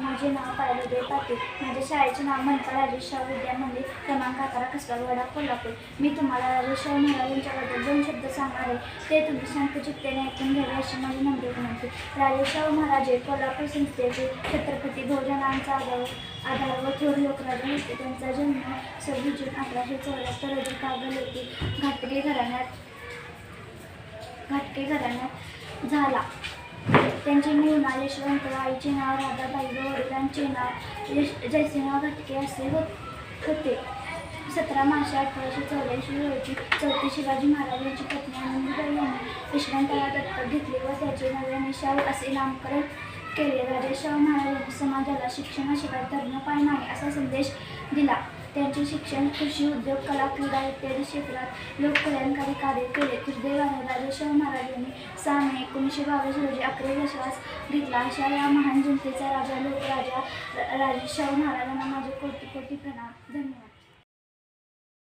माझे नाव पायलदेव पाटील. माझ्या शाळेचे नाव म्हणता राजेश विद्या मंदिर क्रमांक अकरा कसबागवाडा कोल्हापूर. मी तुम्हाला राजेश महाराज यांच्याबद्दल दोन शब्द सांगणार आहे. ते तुम्ही शांत चित्तेने ऐकून घ्यावे अशी माझी नम्र विनंती. राजेश शाहू महाराज हे कोल्हापूर संस्थेचे छत्रपती भोजनांचा आधार आधार व थोर लोकराजा होते. त्यांचा जन्म सव्वीस जून अकराशे चौऱ्याहत्तर रोजी कागल येथे घाटके घराण्यात घाटके घराण्यात झाला. त्यांचे मूळ नाव आईचे नाव राधाबाई व वडिलांचे नाव यश जयसिंहराव घाटके असे होत होते. सतरा मार्च अठराशे चौऱ्याऐंशी रोजी चौथी शिवाजी महाराज यांची पत्नी आनंदीबाई यांनी यशवंतराव दत्तक घेतले व त्याचे नव्याने शाहू असे नामकरण केले. राजे महाराज समाजाला शिक्षणाशिवाय धर्म पाय नाही असा संदेश दिला. त्यांचे शिक्षण कृषी उद्योग कला क्रीडा इत्यादी क्षेत्रात लोककल्याणकारी कार्य केले. दुर्दैवाने राजेशाहू महाराजांनी सहा मे एकोणीसशे बावीस रोजी अकरा श्वास घेतला. अशा या महान जनतेचा राजा लोकराजा राजेशाहू महाराजांना माझे कोटी कोटी प्रणाम.